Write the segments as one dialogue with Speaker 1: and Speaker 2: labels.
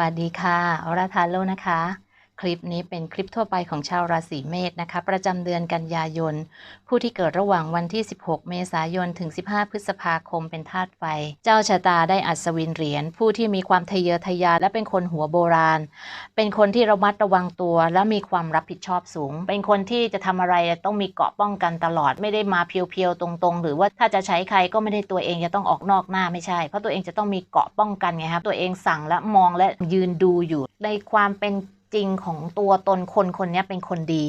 Speaker 1: สวัสดีค่ะอราทาโลนะคะ คลิปนี้เป็นคลิปทั่วไปของชาวราศีเมษนะคะ ประจำเดือนกันยายน ผู้ที่เกิดระหว่างวันที่ 16 เมษายนถึง 15 พฤษภาคมเป็นธาตุไฟ เจ้าชะตาได้อัศวินเหรียญผู้ที่มีความทะเยอทะยานและเป็นคนหัวโบราณ เป็นคนที่ระมัดระวังตัว และมีความรับผิดชอบสูง เป็นคนที่จะทำอะไรต้องมีเกราะป้องกันตลอด ไม่ได้มาเพียวๆตรงๆ หรือว่าถ้าจะใช้ใครก็ไม่ได้ตัวเองจะต้องออกนอกหน้าไม่ใช่เพราะตัวเองจะต้องมีเกราะป้องกันไงครับตัวเองสั่งและมองและยืนดูอยู่ในความเป็น จริงของตัวตนคนคนนี้เป็นคนดี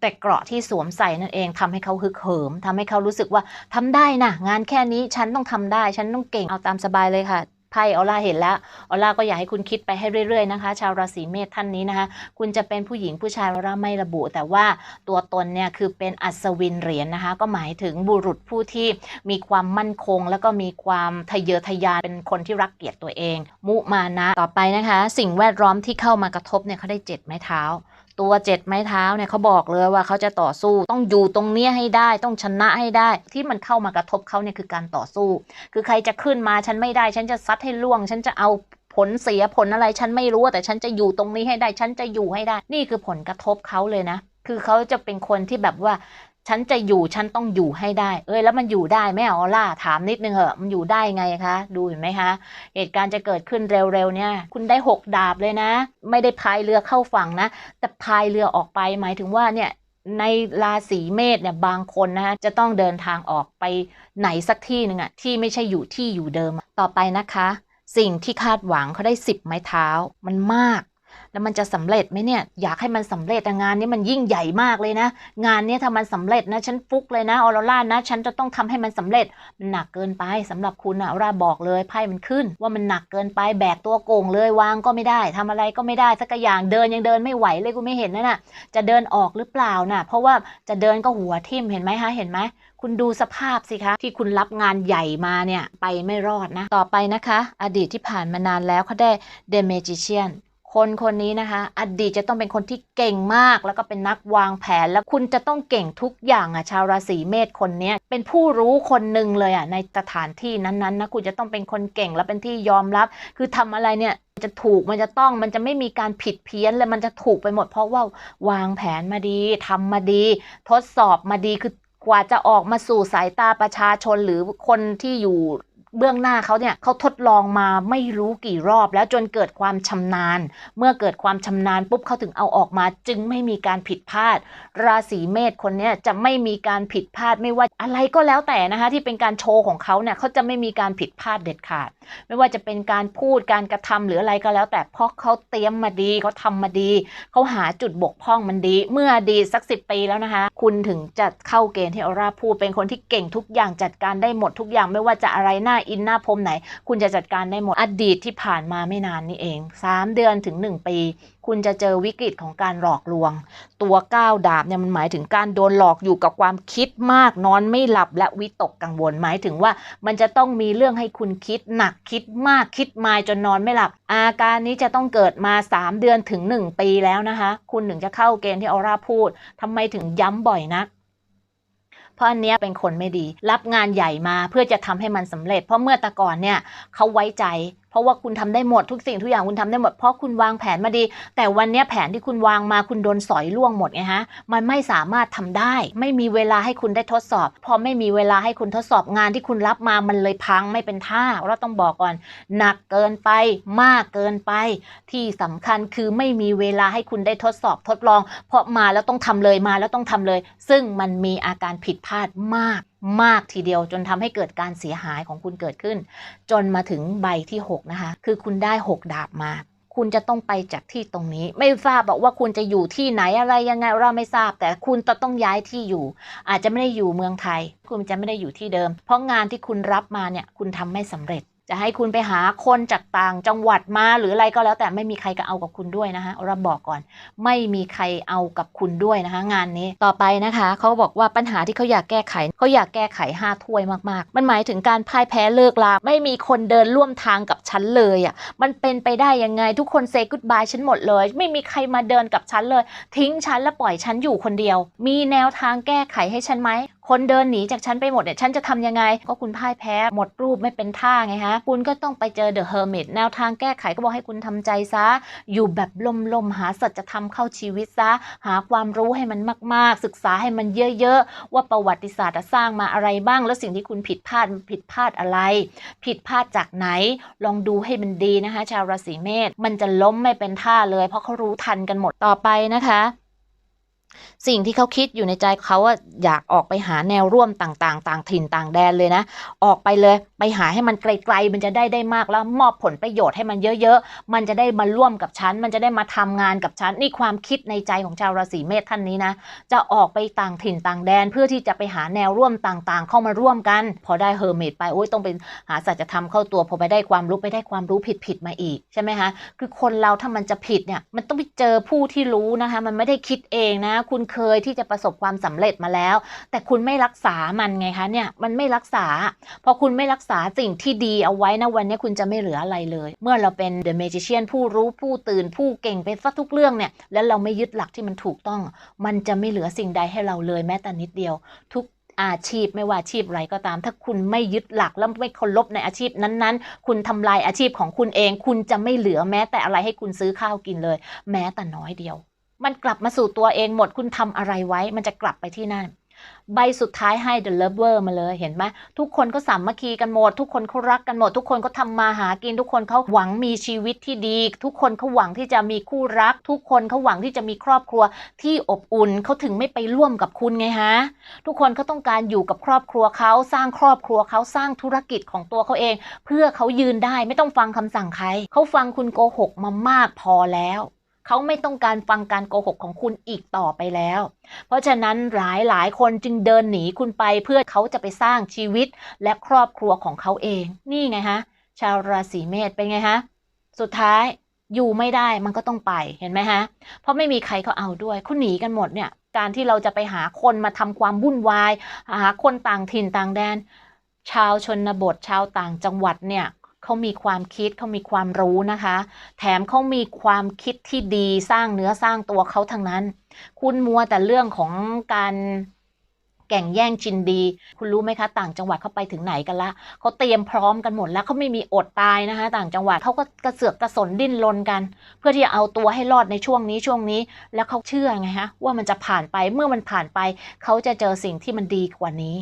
Speaker 1: แต่เกราะที่สวมใส่นั่นเองทำให้เขาฮึกเหิมทำให้เขารู้สึกว่าทำได้นะงานแค่นี้ฉันต้องทำได้ ฉันต้องเก่งเอาตามสบายเลยค่ะ ไพ่ออล่าเห็นแล้วออล่าก็อยากให้คุณคิดไปให้เรื่อยๆนะคะ ชาวราศีเมษท่านนี้นะคะ คุณจะเป็นผู้หญิงผู้ชายออล่าไม่ระบุ แต่ว่าตัวตนเนี่ยคือเป็นอัศวินเหรียญนะคะ ก็หมายถึงบุรุษผู้ที่มีความมั่นคง แล้วก็มีความทะเยอทะยานเป็นคนที่รักเกียรติตัวเอง มุมานะต่อไปนะคะ สิ่งแวดล้อมที่เข้ามากระทบเนี่ยเขาได้เจ็ดไม้เท้า ตัวเจ็ดไม้เท้าเนี่ยเขาบอกเลยว่าเขาจะต่อสู้ต้องอยู่ตรงเนี้ยให้ได้ต้องชนะให้ได้ ที่มันเข้ามากระทบเขาเนี่ยคือการต่อสู้ คือใครจะขึ้นมาฉันไม่ได้ ฉันจะซัดให้ล่วง ฉันจะเอาผลเสียผลอะไรฉันไม่รู้แต่ฉันจะอยู่ตรงนี้ให้ได้ ฉันจะอยู่ให้ได้ นี่คือผลกระทบเขาเลยนะ คือเขาจะเป็นคนที่แบบว่า ฉันจะอยู่ฉันต้องอยู่ให้ได้ เอ้ยแล้วมันอยู่ได้ไหมออล่าถามนิดนึงเหอะมันอยู่ได้ไงคะ ดูเห็นไหมคะ เหตุการณ์จะเกิดขึ้นเร็วๆเนี่ย คุณได้หกดาบเลยนะ ไม่ได้พายเรือเข้าฝั่งนะ แต่พายเรือออกไปหมายถึงว่าเนี่ยในราศีเมษเนี่ยบางคนนะคะจะต้องเดินทางออกไปไหนสักที่หนึ่งอะที่ไม่ใช่อยู่ที่อยู่เดิมต่อไปนะคะ สิ่งที่คาดหวังเขาได้สิบไม้เท้ามันมาก แล้วมันจะสำเร็จไหมเนี่ย อยากให้มันสำเร็จแต่งานนี้มันยิ่งใหญ่มากเลยนะ งานนี้ถ้ามันสำเร็จนะ ฉันฟุกเลยนะออโรล่านะ ฉันจะต้องทำให้มันสำเร็จ มันหนักเกินไปสำหรับคุณนะออร่าบอกเลยไพ่มันขึ้น ว่ามันหนักเกินไปแบกตัวโก่งเลยวางก็ไม่ได้ทำอะไรก็ไม่ได้สักอย่างเดินยังเดินไม่ไหวเลยกูไม่เห็นนะน่ะ จะเดินออกหรือเปล่าน่ะ เพราะว่าจะเดินก็หัวทิ่มเห็นไหมคะเห็นไหมคุณดูสภาพสิคะ ที่คุณรับงานใหญ่มาเนี่ย ไปไม่รอดนะ ต่อไปนะคะ อดีตที่ผ่านมานานแล้วเขาได้ The Magician คนคนนี้นะคะ อดีตจะต้องเป็นคนที่เก่งมาก แล้วก็เป็นนักวางแผน แล้วคุณจะต้องเก่งทุกอย่างอะชาวราศีเมษคนนี้เป็นผู้รู้คนหนึ่งเลยอะในสถานที่นั้นๆนะคุณจะต้องเป็นคนเก่งและเป็นที่ยอมรับ คือทำอะไรเนี่ยมันจะถูกมันจะต้องมันจะไม่มีการผิดเพี้ยนเลยมันจะถูกไปหมดเพราะว่าวางแผนมาดีทำมาดี ทดสอบมาดีคือกว่าจะออกมาสู่สายตาประชาชนหรือคนที่อยู่ เบื้องหน้าเขาเนี่ยเขาทดลองมาไม่รู้กี่รอบแล้วจนเกิดความชำนาญ เมื่อเกิดความชำนาญปุ๊บเขาถึงเอาออกมาจึงไม่มีการผิดพลาด ราศีเมษคนเนี้ยจะไม่มีการผิดพลาดไม่ว่าอะไรก็แล้วแต่นะคะที่เป็นการโชว์ของเขาเนี่ยเขาจะไม่มีการผิดพลาดเด็ดขาด ไม่ว่าจะเป็นการพูดการกระทำหรืออะไรก็แล้ว แต่เพราะเขาเตรียมมาดีเขาทำมาดีเขาหาจุดบกพร่องมันดี เมื่อดีสักสิปีแล้วนะคะ คุณถึงจะเข้าเกณฑ์ที่ออร่าพูดเป็นคนที่เก่งทุกอย่างจัดการได้หมดทุกอย่างไม่ว่าจะอะไรหน้าอินหน้าพรมไหน คุณจะจัดการได้หมดอดีตที่ผ่านมาไม่นานนี่เอง 3 เดือนถึง 1 ปี คุณจะเจอวิกฤตของการหลอกลวง ตัวก้าวดาบเนี่ยมันหมายถึงการโดนหลอกอยู่กับความคิดมาก นอนไม่หลับและวิตกกังวลหมายถึงว่า มันจะต้องมีเรื่องให้คุณคิดหนักคิดมากคิดมายจนนอนไม่หลับ อาการนี้จะต้องเกิดมา 3 เดือนถึง 1 ปีแล้วนะคะ คุณถึงจะเข้าเกณฑ์ที่ออร่าพูดทำไมถึงย้ำบ่อยนัก เพราะอันเนี้ยเป็นคนไม่ดี รับงานใหญ่มาเพื่อจะทำให้มันสำเร็จ เพราะเมื่อตะก่อนเนี่ยเขาไว้ใจ เพราะว่าคุณทำได้หมดทุกสิ่งทุกอย่างคุณทำได้หมดเพราะคุณวางแผนมาดี แต่วันนี้แผนที่คุณวางมาคุณโดนสอยล่วงหมดไงฮะมันไม่สามารถทำได้ ไม่มีเวลาให้คุณได้ทดสอบ พอไม่มีเวลาให้คุณทดสอบงานที่คุณรับมามันเลยพังไม่เป็นท่าเราต้องบอกก่อน หนักเกินไปมากเกินไป ที่สำคัญคือไม่มีเวลาให้คุณได้ทดสอบทดลอง เพราะมาแล้วต้องทำเลยมาแล้วต้องทำเลย ซึ่งมันมีอาการผิดพลาดมาก มากทีเดียวจนทำให้เกิดการเสียหายของคุณเกิดขึ้น จนมาถึงใบที่ 6 นะคะ คือคุณได้ 6 ดาบมา คุณจะต้องไปจากที่ตรงนี้ ไม่ทราบบอกว่าคุณจะอยู่ที่ไหนอะไรยังไงเราไม่ทราบ แต่คุณจะต้องย้ายที่อยู่ อาจจะไม่ได้อยู่เมืองไทย คุณจะไม่ได้อยู่ที่เดิม เพราะงานที่คุณรับมาเนี่ยคุณทำไม่สำเร็จ จะให้คุณไปหาคนจากต่างจังหวัดมาหรืออะไรก็แล้วแต่ไม่มีใครก็เอากับคุณด้วยนะคะเราบอกก่อน ไม่มีใครเอากับคุณด้วยนะคะ งานนี้ต่อไปนะคะเขาบอกว่าปัญหาที่เขาอยากแก้ไขเขาอยากแก้ไข5ถ้วยมากๆ มันหมายถึงการพ่ายแพ้เลิกลาไม่มีคนเดินร่วมทางกับฉันเลยอะมันเป็นไปได้ยังไงทุกคนเซก o ดบายฉันหมดเลย ไม่มีใครมาเดินกับฉันเลย ทิ้งฉันและปล่อยฉันอยู่คนเดียว มีแนวทางแก้ไขให้ฉันไหม คนเดินหนีจากฉันไปหมดเนี่ยฉันจะทำยังไง ก็คุณพ่ายแพ้หมดรูปไม่เป็นท่าไงฮะ คุณก็ต้องไปเจอเดอะเฮอร์มิตแนวทางแก้ไขก็บอกให้คุณทำใจซะ อยู่แบบลมๆหาสัจธรรมเข้าชีวิตซะ หาความรู้ให้มันมากๆ ศึกษาให้มันเยอะๆ ว่าประวัติศาสตร์สร้างมาอะไรบ้าง แล้วสิ่งที่คุณผิดพลาดผิดพลาดอะไร ผิดพลาดจากไหน ลองดูให้มันดีนะคะ ชาวราศีเมษมันจะล้มไม่เป็นท่าเลย เพราะเขารู้ทันกันหมดต่อไปนะคะ สิ่งที่เขาคิดอยู่ในใจเขาว่าอยากออกไปหาแนวร่วมต่างๆ ต่างถิ่นต่างแดนเลยนะ ออกไปเลยไปหาให้มันไกลๆ มันจะได้ได้มากแล้วมอบผลประโยชน์ให้มันเยอะๆ มันจะได้มาร่วมกับฉัน มันจะได้มาทำงานกับฉัน นี่ความคิดในใจของชาวราศีเมษท่านนี้นะ จะออกไปต่างถิ่นต่างแดน เพื่อที่จะไปหาแนวร่วมต่างๆ เข้ามาร่วมกัน พอได้เฮอร์เมดไปโอ้ยต้องเป็นหาสัจธรรมเข้าตัวพอไปได้ความรู้ไปได้ความรู้ผิดๆมาอีกใช่ไหมคะคือคนเราถ้ามันจะผิดเนี่ยมันต้องไปเจอผู้ที่รู้นะคะมันไม่ได้คิดเองนะคุณเคยที่จะประสบความสำเร็จมาแล้ว แต่คุณไม่รักษามันไงคะเนี่ยมันไม่รักษา พอคุณไม่รักษาสิ่งที่ดีเอาไว้นะวันนี้คุณจะไม่เหลืออะไรเลย เมื่อเราเป็น The Magician ผู้รู้ผู้ตื่นผู้เก่งเป็นซะทุกเรื่องเนี่ยแล้วเราไม่ยึดหลักที่มันถูกต้อง มันจะไม่เหลือสิ่งใดให้เราเลยแม้แต่นิดเดียว ทุกอาชีพไม่ว่าอาชีพอะไรก็ตาม ถ้าคุณไม่ยึดหลักแล้วไม่เคารพในอาชีพนั้นๆ คุณทำลายอาชีพของคุณเอง คุณจะไม่เหลือแม้แต่อะไรให้คุณซื้อข้าวกินเลย แม้แต่น้อยเดียว มันกลับมาสู่ตัวเองหมดคุณทำอะไรไว้ มันจะกลับไปที่นั่น ใบสุดท้ายให้ The Lover มาเลยเห็นไหมทุกคนก็สามัคคีกันหมด ทุกคนเขารักกันหมด ทุกคนก็ทำมาหากิน ทุกคนเขาหวังมีชีวิตที่ดี ทุกคนเขาหวังที่จะมีคู่รัก ทุกคนเขาหวังที่จะมีครอบครัวที่อบอุ่นเขาถึงไม่ไปร่วมกับคุณไงฮะทุกคนเขาต้องการอยู่กับครอบครัวเขาสร้างครอบครัวเขาสร้างธุรกิจของตัวเขาเอง เพื่อเขายืนได้ไม่ต้องฟังคำสั่งใครเขาฟังคุณโกหกมามากพอแล้ว เขาไม่ต้องการฟังการโกหกของคุณอีกต่อไปแล้ว เพราะฉะนั้นหลายหลายคนจึงเดินหนีคุณไปเพื่อเขาจะไปสร้างชีวิตและครอบครัวของเขาเอง นี่ไงฮะ ชาวราศีเมษเป็นไงฮะ สุดท้ายอยู่ไม่ได้มันก็ต้องไปเห็นไหมฮะ เพราะไม่มีใครเขาเอาด้วยเขาหนีกันหมดเนี่ย การที่เราจะไปหาคนมาทำความวุ่นวาย หาคนต่างถิ่นต่างแดน ชาวชนบทชาวต่างจังหวัดเนี่ย เขามีความคิดเขามีความรู้นะคะ แถมเขามีความคิดที่ดีสร้างเนื้อสร้างตัวเขาทั้งนั้น คุณมัวแต่เรื่องของการแก่งแย่งชินดี คุณรู้ไหมคะ ต่างจังหวัดเขาไปถึงไหนกันละเขาเตรียมพร้อมกันหมดแล้วเขาไม่มีอดตายนะคะ ต่างจังหวัดเขาก็กระเสือกกระสนดิ้นรนกัน เพื่อที่จะเอาตัวให้รอดในช่วงนี้ช่วงนี้ แล้วเขาเชื่อไงฮะว่ามันจะผ่านไปเมื่อมันผ่านไป เขาจะเจอสิ่งที่มันดีกว่านี้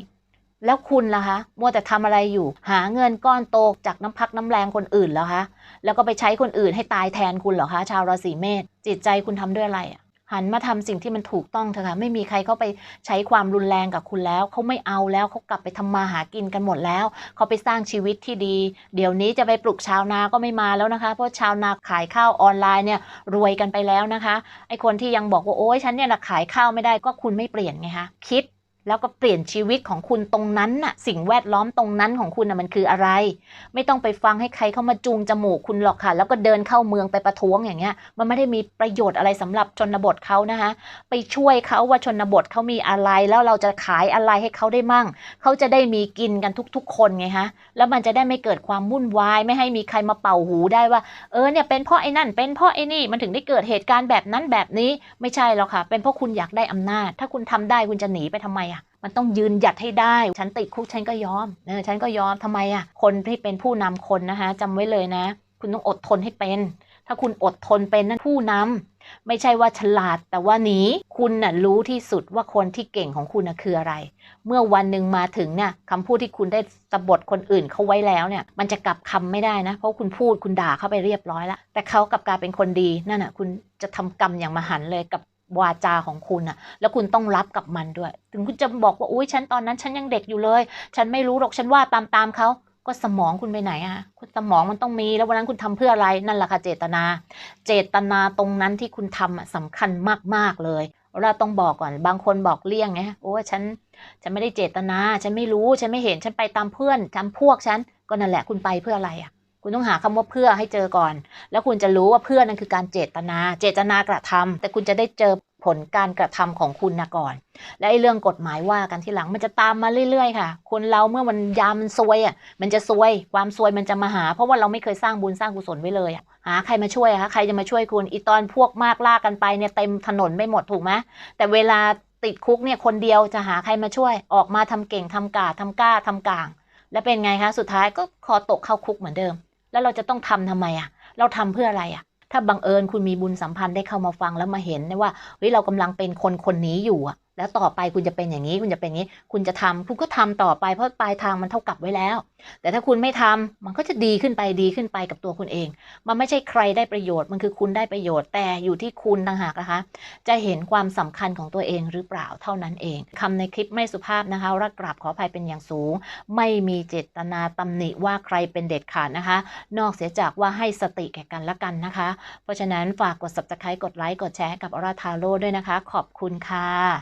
Speaker 1: แล้วคุณล่ะคะมัวแต่ทำอะไรอยู่ หาเงินก้อนโตจากน้ำพักน้ำแรงคนอื่นแล้วคะแล้วก็ไปใช้คนอื่นให้ตายแทนคุณเหรอคะ ชาวราศีเมษจิตใจคุณทำด้วยอะไรอะหันมาทำสิ่งที่มันถูกต้องเถอะค่ะไม่มีใครเข้าไปใช้ความรุนแรงกับคุณแล้วเขาไม่เอาแล้วเขากลับไปทำมาหากินกันหมดแล้วเขาไปสร้างชีวิตที่ดี เดี๋ยวนี้จะไปปลุกชาวนาก็ไม่มาแล้วนะคะ เพราะชาวนาขายข้าวออนไลน์เนี่ยรวยกันไปแล้วนะคะไอคนที่ยังบอกว่าโอ๊ยฉันเนี่ยนะขายข้าวไม่ได้ก็คุณไม่เปลี่ยนไงคะคิด แล้วก็เปลี่ยนชีวิตของคุณตรงนั้นน่ะ สิ่งแวดล้อมตรงนั้นของคุณน่ะมันคืออะไร ไม่ต้องไปฟังให้ใครเข้ามาจูงจมูกคุณหรอกค่ะ แล้วก็เดินเข้าเมืองไปประท้วงอย่างเงี้ย มันไม่ได้มีประโยชน์อะไรสำหรับชนบทเขานะคะ ไปช่วยเขาว่าชนบทเขามีอะไร แล้วเราจะขายอะไรให้เขาได้มั่ง เขาจะได้มีกินกันทุก ๆ คนไงฮะ แล้วมันจะได้ไม่เกิดความวุ่นวาย ไม่ให้มีใครมาเป่าหูได้ว่า เออเนี่ยเป็นเพราะไอ้นั่น เป็นเพราะไอ้นี่มันถึงได้เกิดเหตุการณ์แบบนั้นแบบนี้ ไม่ใช่หรอกค่ะ เป็นเพราะคุณอยากได้อำนาจ ถ้าคุณทำได้คุณจะหนีไปทำไม มันต้องยืนหยัดให้ได้ ฉันติดคุกฉันก็ยอมเออฉันก็ยอมทำไมอะคนที่เป็นผู้นำคนนะคะจำไว้เลยนะ คุณต้องอดทนให้เป็น ถ้าคุณอดทนเป็นนั่นผู้นำไม่ใช่ว่าฉลาดแต่ว่าหนีคุณน่ะรู้ที่สุดว่าคนที่เก่งของคุณน่ะคืออะไร เมื่อวันหนึ่งมาถึงเนี่ยคำพูดที่คุณได้สะบดคนอื่นเขาไว้แล้วเนี่ย มันจะกลับคำไม่ได้นะ เพราะคุณพูดคุณด่าเข้าไปเรียบร้อยแล้วแต่เขากลับกลายเป็นคนดีนั่นน่ะคุณจะทำกรรมอย่างมหันเลยกับ วาจาของคุณน่ะแล้วคุณต้องรับกับมันด้วย ถึงคุณจะบอกว่าอุ้ยฉันตอนนั้นฉันยังเด็กอยู่เลย ฉันไม่รู้หรอกฉันว่าตามตามเขาก็สมองคุณไปไหนอะคุณสมองมันต้องมี แล้ววันนั้นคุณทำเพื่ออะไรนั่นแหละค่ะเจตนา เจตนาตรงนั้นที่คุณทำอะสำคัญมากๆเลยเราต้องบอกก่อน บางคนบอกเลี่ยงไงโอ้ฉัน ฉันไม่ได้เจตนา ฉันไม่รู้ ฉันไม่เห็น ฉันไปตามเพื่อนตามพวกฉัน ก็นั่นแหละ คุณไปเพื่ออะไรอะ คุณต้องหาคำว่าเพื่อให้เจอก่อน แล้วคุณจะรู้ว่าเพื่อนนั่นคือการเจตนา เจตนากระทำแต่คุณจะได้เจอผลการกระทำของคุณนะก่อน และไอ้เรื่องกฎหมายว่ากันที่หลังมันจะตามมาเรื่อยๆค่ะ คนเราเมื่อมันยามันซวยอะ มันจะซวย ความซวยมันจะมาหา เพราะว่าเราไม่เคยสร้างบุญสร้างกุศลไว้เลยอะหาใครมาช่วยคะ ใครจะมาช่วยคุณ อีตอนพวกมากล่ากันไปเนี่ยเต็มถนนไม่หมดถูกไหมแต่เวลาติดคุกเนี่ยคนเดียวจะหาใครมาช่วย ออกมาทำเก่งทำกาทำกล้าทำกลาง แล้วเป็นไงคะ สุดท้ายก็คอตกเข้าคุกเหมือนเดิม แล้วเราจะต้องทำทำไมอะเราทำเพื่ออะไรอะถ้าบังเอิญคุณมีบุญสัมพันธ์ได้เข้ามาฟังแล้วมาเห็นนะว่าเฮ้ยเรากำลังเป็นคนคนนี้อยู่อะ แล้วต่อไปคุณจะเป็นอย่างนี้ คุณจะเป็นอย่างนี้ คุณจะทำคุณก็ทำต่อไปเพราะปลายทางมันเท่ากับไว้แล้ว แต่ถ้าคุณไม่ทำมันก็จะดีขึ้นไปดีขึ้นไปกับตัวคุณเอง มันไม่ใช่ใครได้ประโยชน์มันคือคุณได้ประโยชน์ แต่อยู่ที่คุณต่างหากนะคะ จะเห็นความสำคัญของตัวเองหรือเปล่าเท่านั้นเองคำในคลิปไม่สุภาพนะคะรักกราบขออภัยเป็นอย่างสูง ไม่มีเจตนาตำหนิว่าใครเป็นเด็ดขาดนะคะ นอกเสียจากว่าให้สติแก่กันและกันนะคะ เพราะฉะนั้นฝากกด subscribe กดไลค์กดแชร์กับอราทาโร่ด้วยนะคะ ขอบคุณค่ะ